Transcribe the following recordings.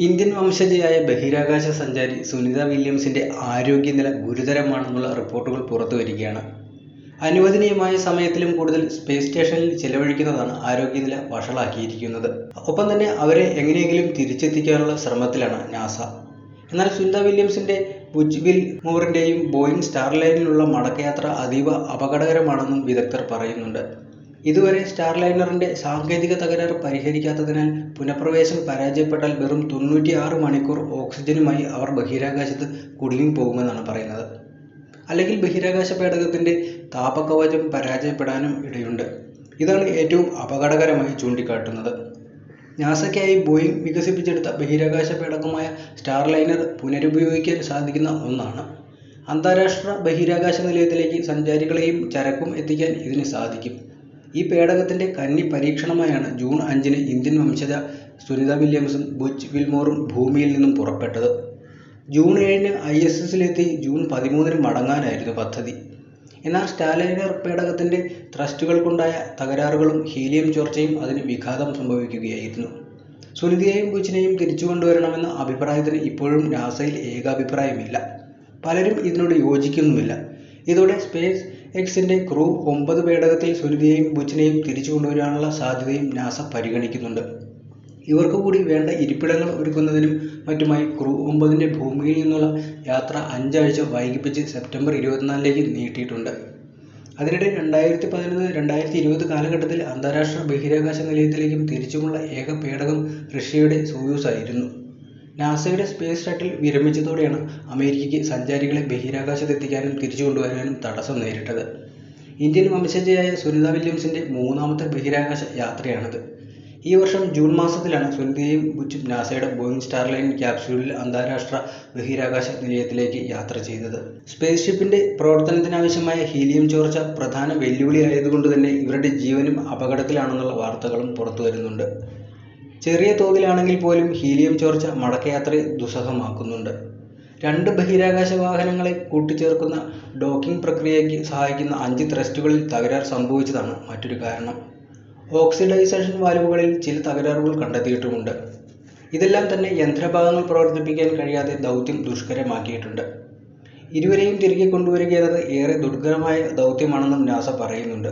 Indian വംശജയായ ബഹിരാകാശ സഞ്ചാരി സുനിത വില്യംസിന്റെ ആരോഗ്യനില ഗുരുതരമാണെന്നുള്ള റിപ്പോർട്ടുകൾ പുറത്തു വരികയാണ് അനുവദനീയമായ സമയത്തിലും കൂടുതൽ സ്പേസ് സ്റ്റേഷനിൽ ചെലവഴിക്കുന്നതാണ് ആരോഗ്യനില വഷളാക്കിയിരിക്കുന്നത്. ഒപ്പം തന്നെ അവരെ എങ്ങനെയെങ്കിലും തിരിച്ചെത്തിക്കാനുള്ള ശ്രമത്തിലാണ് നാസ. എന്നാൽ സുനിത വില്യംസിന്റെ ബുജ്ബിൽ വിൽമോറിന്റെയും ബോയിംഗ് സ്റ്റാർലൈനിലുള്ള മടക്കയാത്ര അതീവ അപകടകരമാണെന്നും വിദഗ്ധർ പറയുന്നുണ്ട്. ഇതുവരെ സ്റ്റാർലൈനറിന്റെ സാങ്കേതിക തകരാർ പരിഹരിക്കാത്തതിനാൽ പുനഃപ്രവേശം പരാജയപ്പെട്ടാൽ വെറും തൊണ്ണൂറ്റിയാറ് മണിക്കൂർ ഓക്സിജനുമായി അവർ ബഹിരാകാശത്ത് കുടുങ്ങി കുടുങ്ങിപ്പോകുമെന്നാണ് പറയുന്നത്. അല്ലെങ്കിൽ ബഹിരാകാശ പേടകത്തിന്റെ താപകവചം പരാജയപ്പെടാനും ഇടയുണ്ട്. ഇതാണ് ഏറ്റവും അപകടകരമായി ചൂണ്ടിക്കാട്ടുന്നത്. നാസയ്ക്കായി ബോയിങ് വികസിപ്പിച്ചെടുത്ത ബഹിരാകാശ പേടകമായ സ്റ്റാർലൈനർ പുനരുപയോഗിക്കാൻ സാധിക്കുന്ന ഒന്നാണ്. അന്താരാഷ്ട്ര ബഹിരാകാശ നിലയത്തിലേക്ക് സഞ്ചാരികളെയും ചരക്കും എത്തിക്കാൻ ഇതിന് സാധിക്കും. ഈ പേടകത്തിന്റെ കന്നി പരീക്ഷണമായാണ് ജൂൺ അഞ്ചിന് ഇന്ത്യൻ വംശജ സുനിത വില്യംസും ബുച്ച് വിൽമോറും ഭൂമിയിൽ നിന്നും പുറപ്പെട്ടത്. ജൂൺ ഏഴിന് ഐ എസ് എസിലെത്തി ജൂൺ പതിമൂന്നിന് മടങ്ങാനായിരുന്നു പദ്ധതി. എന്നാൽ സ്റ്റാലിനർ പേടകത്തിന്റെ ത്രസ്റ്റുകൾക്കുണ്ടായ തകരാറുകളും ഹീലിയം ചോർച്ചയും അതിന് വിഘാതം സംഭവിക്കുകയായിരുന്നു. സുനിതയെയും ബുച്ചിനെയും തിരിച്ചു കൊണ്ടുവരണമെന്ന അഭിപ്രായത്തിന് ഇപ്പോഴും നാസയിൽ ഏകാഭിപ്രായമില്ല. പലരും ഇതിനോട് യോജിക്കുന്നുമില്ല. ഇതോടെ സ്പേസ് എക്സിന്റെ ക്രൂ ഒമ്പത് പേടകത്തിൽ സുനിതയെയും ബുച്ചിനെയും തിരിച്ചു കൊണ്ടുവരാനുള്ള സാധ്യതയും നാസ പരിഗണിക്കുന്നുണ്ട്. ഇവർക്ക് കൂടി വേണ്ട ഇരിപ്പിടങ്ങൾ ഒരുക്കുന്നതിനും മറ്റുമായി ക്രൂ ഒമ്പതിന്റെ ഭൂമിയിൽ നിന്നുള്ള യാത്ര അഞ്ചാഴ്ച വൈകിപ്പിച്ച് സെപ്റ്റംബർ ഇരുപത്തിനാലിലേക്ക് നീട്ടിയിട്ടുണ്ട്. അതിനിടെ രണ്ടായിരത്തി പതിനൊന്ന് രണ്ടായിരത്തി ഇരുപത് കാലഘട്ടത്തിൽ അന്താരാഷ്ട്ര ബഹിരാകാശ നിലയത്തിലേക്കും തിരിച്ചുമുള്ള ഏക പേടകം റഷ്യയുടെ സോയൂസ് ആയിരുന്നു. നാസയുടെ സ്പേസ് ഷട്ടിൽ വിരമിച്ചതോടെയാണ് അമേരിക്കയ്ക്ക് സഞ്ചാരികളെ ബഹിരാകാശത്തെത്തിക്കാനും തിരിച്ചുകൊണ്ടുവരാനും തടസ്സം നേരിട്ടത്. ഇന്ത്യൻ വംശജയായ സുനിത വില്യംസിന്റെ മൂന്നാമത്തെ ബഹിരാകാശ യാത്രയാണിത്. ഈ വർഷം ജൂൺ മാസത്തിലാണ് സുനിതയും ബുച്ചും നാസയുടെ ബോയിംഗ് സ്റ്റാർലൈൻ ക്യാപ്സ്യൂളിൽ അന്താരാഷ്ട്ര ബഹിരാകാശ നിലയത്തിലേക്ക് യാത്ര ചെയ്തത്. സ്പേസ് ഷിപ്പിന്റെ പ്രവർത്തനത്തിനാവശ്യമായ ഹീലിയം ചോർച്ച പ്രധാന വെല്ലുവിളിയായതുകൊണ്ടുതന്നെ ഇവരുടെ ജീവനും അപകടത്തിലാണെന്നുള്ള വാർത്തകളും പുറത്തുവരുന്നുണ്ട്. ചെറിയ തോതിലാണെങ്കിൽ പോലും ഹീലിയം ചോർച്ച മടക്കയാത്രയെ ദുസ്സഹമാക്കുന്നുണ്ട്. രണ്ട് ബഹിരാകാശ വാഹനങ്ങളെ കൂട്ടിച്ചേർക്കുന്ന ഡോക്കിംഗ് പ്രക്രിയയ്ക്ക് സഹായിക്കുന്ന അഞ്ച് ത്രസ്റ്റുകളിൽ തകരാർ സംഭവിച്ചതാണ് മറ്റൊരു കാരണം. ഓക്സിഡൈസേഷൻ വാൽവുകളിൽ ചില തകരാറുകൾ കണ്ടെത്തിയിട്ടുമുണ്ട്. ഇതെല്ലാം തന്നെ യന്ത്രഭാഗങ്ങൾ പ്രവർത്തിപ്പിക്കാൻ കഴിയാതെ ദൗത്യം ദുഷ്കരമാക്കിയിട്ടുണ്ട്. ഇരുവരെയും തിരികെ കൊണ്ടുവരികയെന്നത് ഏറെ ദുർഘടമായ ദൗത്യമാണെന്നും നാസ പറയുന്നുണ്ട്.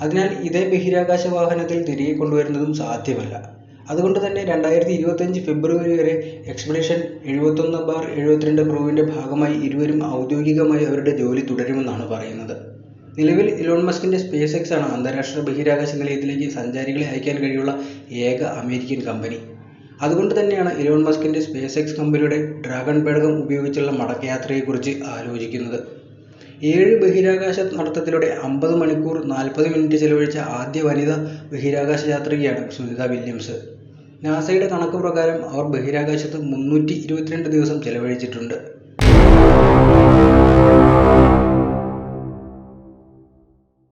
അതിനാൽ ഇതേ ബഹിരാകാശ വാഹനത്തിൽ തിരികെ കൊണ്ടുവരുന്നതും സാധ്യമല്ല. അതുകൊണ്ടുതന്നെ രണ്ടായിരത്തി ഇരുപത്തഞ്ച് ഫെബ്രുവരി വരെ എക്സ്പെഡിഷൻ എഴുപത്തൊന്ന് ബാർ എഴുപത്തിരണ്ട് ക്രൂവിന്റെ ഭാഗമായി ഇരുവരും ഔദ്യോഗികമായി അവരുടെ ജോലി തുടരുമെന്നാണ് പറയുന്നത്. നിലവിൽ ഇലോൺ മസ്കിന്റെ സ്പേസ് എക്സ് ആണ് അന്താരാഷ്ട്ര ബഹിരാകാശ നിലയത്തിലേക്ക് സഞ്ചാരികളെ അയക്കാൻ കഴിയുള്ള ഏക അമേരിക്കൻ കമ്പനി. അതുകൊണ്ട് തന്നെയാണ് ഇലോൺ മസ്കിന്റെ സ്പേസ് എക്സ് കമ്പനിയുടെ ഡ്രാഗൺ പേടകം ഉപയോഗിച്ചുള്ള മടക്കയാത്രയെക്കുറിച്ച് ആലോചിക്കുന്നത്. ഏഴ് ബഹിരാകാശ നടത്തത്തിലൂടെ അമ്പത് മണിക്കൂർ നാൽപ്പത് മിനിറ്റ് ചെലവഴിച്ച ആദ്യ വനിത ബഹിരാകാശ യാത്രികയാണ് സുനിത വില്യംസ്. നാസയുടെ കണക്ക് പ്രകാരം അവർ ബഹിരാകാശത്ത് മുന്നൂറ്റി ഇരുപത്തിരണ്ട് ദിവസം ചെലവഴിച്ചിട്ടുണ്ട്.